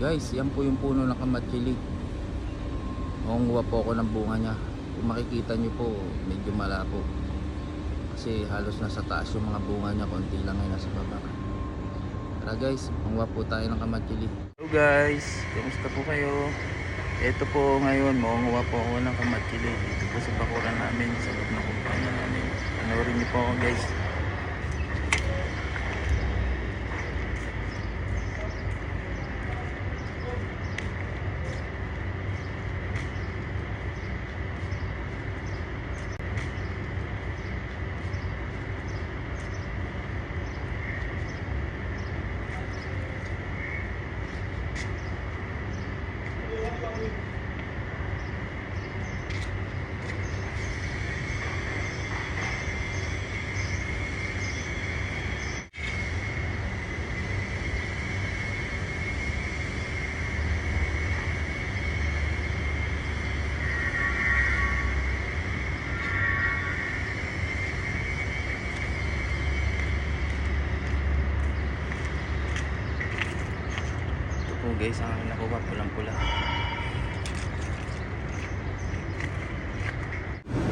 Guys, yan po yung puno ng kamatsili. Makunguha po ako ng bunga niya. Kung makikita nyo po, medyo malabo. Kasi halos nasa taas yung mga bunga niya, konti lang ngayon nasa baba. Tara guys, manguha po tayo ng kamatsili. Hello guys, kamusta po kayo? Ito po ngayon, makunguha po ako ng kamatsili dito po sa bakuran namin, sa loob ng kumpanya namin. Panoorin niyo po ako guys. Ito guys, ang nakuha, pulang-pula.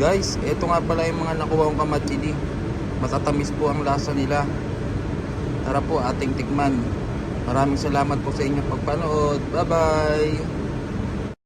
Guys, ito nga pala yung mga nakuha kong kamatsili. Matatamis po ang lasa nila. Tara po, ating tikman. Maraming salamat po sa inyong pagpanood. Bye-bye!